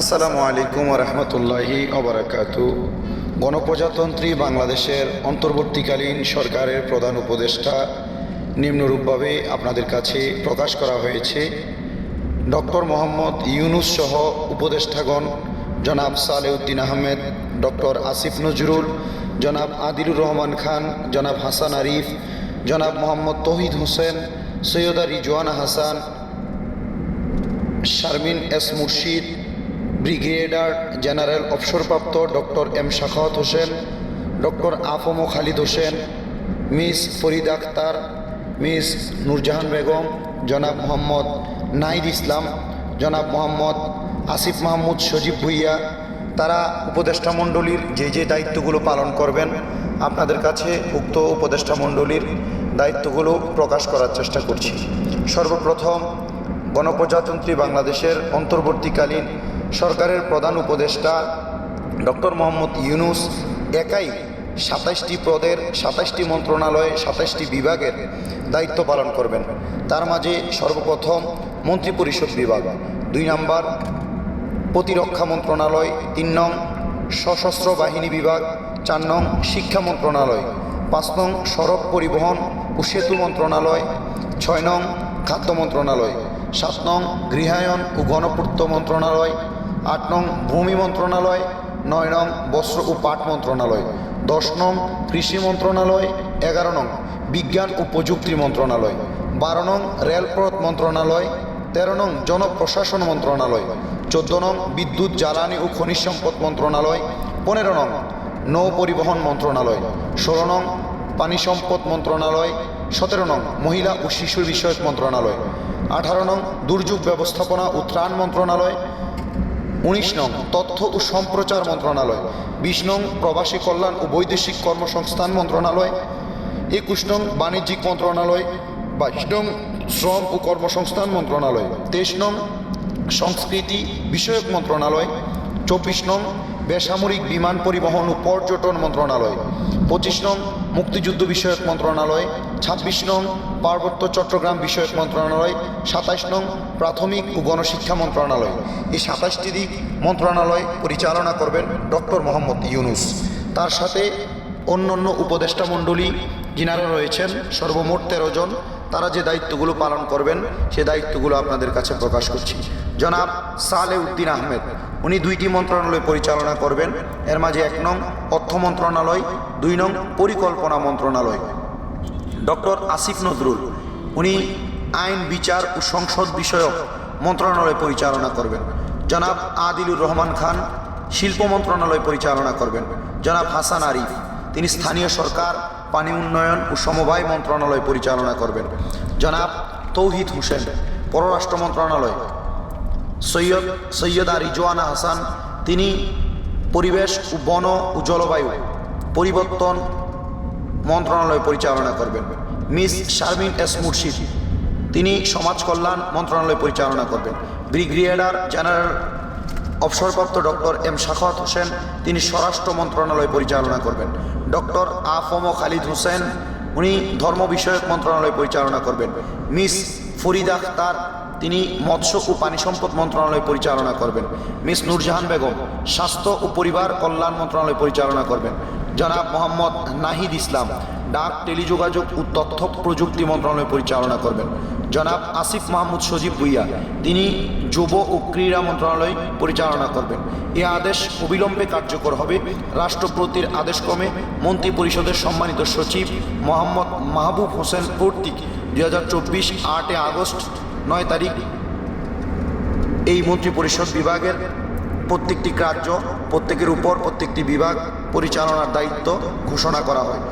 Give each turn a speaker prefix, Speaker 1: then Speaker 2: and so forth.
Speaker 1: আসসালামু আলাইকুম রহমতুল্লাহি অবরাকাতু গণপ্রজাতন্ত্রী বাংলাদেশের অন্তর্বর্তীকালীন সরকারের প্রধান উপদেষ্টা নিম্নরূপভাবে আপনাদের কাছে প্রকাশ করা হয়েছে। ডক্টর মোহাম্মদ ইউনুস সহ উপদেষ্টাগণ, জনাব সালেউদ্দিন আহমেদ, ডক্টর আসিফ নজরুল, জনাব আদিলুর রহমান খান, জনাব হাসান আরিফ, জনাব Mohammad Tohid Hossain, Syeda Rizwana Hasan, Sharmin S Murshid brigadier general অবসরপ্রাপ্ত doctor M Sakhawat Hossain, doctor AFM Khalid Hossain, miss Farid Akhtar miss Nurjahan Begum, জনাব মোহাম্মদ নাইদ ইসলাম, জনাব মোহাম্মদ আসিফ মাহমুদ সজীব ভুইয়া। তারা উপদেষ্টা মণ্ডলীর যে যে দায়িত্বগুলো পালন করবেন, আপনাদের কাছে উক্ত উপদেষ্টা মণ্ডলীর দায়িত্বগুলো প্রকাশ করার চেষ্টা করছি। সর্বপ্রথম গণপ্রজাতন্ত্রী বাংলাদেশের অন্তর্বর্তীকালীন সরকারের প্রধান উপদেষ্টা ডক্টর মোহাম্মদ ইউনুস একাই সাতাশটি পদের সাতাশটি মন্ত্রণালয় সাতাশটি বিভাগের দায়িত্ব পালন করবেন। তার মাঝে সর্বপ্রথম মন্ত্রিপরিষদ বিভাগ, দুই নাম্বার প্রতিরক্ষা মন্ত্রণালয়, তিন নং সশস্ত্র বাহিনী বিভাগ, চার নং শিক্ষা মন্ত্রণালয়, পাঁচ নং সড়ক পরিবহন ও সেতু মন্ত্রণালয়, ছয় নং খাদ্য মন্ত্রণালয়, সাত নং গৃহায়ন ও গণপূর্ত মন্ত্রণালয় আট নং ভূমি মন্ত্রণালয়, নয় নং বস্ত্র ও পাট মন্ত্রণালয়, দশ নং কৃষি মন্ত্রণালয়, এগারো নং বিজ্ঞান ও প্রযুক্তি মন্ত্রণালয়, বারো নং রেলপথ মন্ত্রণালয়, তেরো নং জনপ্রশাসন মন্ত্রণালয়, চোদ্দ নং বিদ্যুৎ, জ্বালানি ও খনিজ সম্পদ মন্ত্রণালয়, পনেরো নং নৌ পরিবহন মন্ত্রণালয়, ষোলো নং পানি সম্পদ মন্ত্রণালয়, সতেরো নং মহিলা ও শিশু বিষয়ক মন্ত্রণালয়, আঠারো নং দুর্যোগ ব্যবস্থাপনা ও ত্রাণ মন্ত্রণালয় উনিশ নং তথ্য ও সম্প্রচার মন্ত্রণালয়, বিশ নং প্রবাসী কল্যাণ ও বৈদেশিক কর্মসংস্থান মন্ত্রণালয়, একুশ নং বাণিজ্যিক মন্ত্রণালয়, বাইশ নং শ্রম ও কর্মসংস্থান মন্ত্রণালয়, তেইশ নং সংস্কৃতি বিষয়ক মন্ত্রণালয়, চব্বিশ নং বেসামরিক বিমান পরিবহন ও পর্যটন মন্ত্রণালয়, পঁচিশ নং মুক্তিযুদ্ধ বিষয়ক মন্ত্রণালয় ছাব্বিশ নং পার্বত্য চট্টগ্রাম বিষয়ক মন্ত্রণালয়, সাতাইশ নং প্রাথমিক ও গণশিক্ষা মন্ত্রণালয়। এই সাতাশটি দিক মন্ত্রণালয় পরিচালনা করবেন ডক্টর মোহাম্মদ ইউনুস। তার সাথে অন্য অন্য উপদেষ্টা মণ্ডলী যিনারা রয়েছেন, সর্বমোট তেরো জন, তারা যে দায়িত্বগুলো পালন করবেন, সে দায়িত্বগুলো আপনাদের কাছে প্রকাশ করছি। জনাব সালে উদ্দিন আহমেদ, উনি দুইটি মন্ত্রণালয় পরিচালনা করবেন। এর মাঝে এক নং অর্থ মন্ত্রণালয়, দুই নং পরিকল্পনা মন্ত্রণালয়। ডক্টর আসিফ নজরুল। উনি আইন, বিচার ও সংসদ বিষয়ক মন্ত্রণালয় পরিচালনা করবেন। জনাব আদিলুর রহমান খান শিল্প মন্ত্রণালয় পরিচালনা করবেন। জনাব হাসান আরিফ, তিনি স্থানীয় সরকার, পানি উন্নয়ন ও সমবায় মন্ত্রণালয় পরিচালনা করবেন। জনাব তৌহিদ হোসেন, পররাষ্ট্র মন্ত্রণালয়। সৈয়দ, সৈয়দা রিজওয়ানা হাসান, তিনি পরিবেশ ও বন ও জলবায়ু পরিবর্তন মন্ত্রণালয় পরিচালনা করবেন। মিস শারমিন এস মুর্শিদ, তিনি সমাজ কল্যাণ মন্ত্রণালয় পরিচালনা করবেন। ব্রিগেডিয়ার জেনারেল অবসরপ্রাপ্ত ডক্টর এম শাখাওয়াত হোসেন, তিনি স্বরাষ্ট্র মন্ত্রণালয় পরিচালনা করবেন। ডক্টর আফম খালিদ হোসেন, উনি ধর্ম বিষয়ক মন্ত্রণালয় পরিচালনা করবেন। মিস ফরিদ আখতার, তিনি মৎস্য ও পানি সম্পদ মন্ত্রণালয় পরিচালনা করবেন। মিস নুরজাহান বেগম, স্বাস্থ্য ও পরিবার কল্যাণ মন্ত্রণালয় পরিচালনা করবেন। জনাব মোহাম্মদ নাহিদ ইসলাম, ডাক, টেলিযোগাযোগ ও তথ্য প্রযুক্তি মন্ত্রণালয় পরিচালনা করবেন। জনাব আসিফ মাহমুদ সজীব ভুইয়া, তিনি যুব ও ক্রীড়া মন্ত্রণালয় পরিচালনা করবেন। এ আদেশ অবিলম্বে কার্যকর হবে। রাষ্ট্রপতির আদেশক্রমে মন্ত্রী পরিষদের সম্মানিত সচিব মোহাম্মদ মাহবুব হোসেন কর্তৃক দুই হাজার চব্বিশ আটই আগস্ট নয় তারিখ এই মন্ত্রী পরিষদ বিভাগের প্রত্যেকটি কার্য প্রত্যেকের উপর প্রত্যেকটি বিভাগ পরিচালনার দায়িত্ব ঘোষণা করা হয়।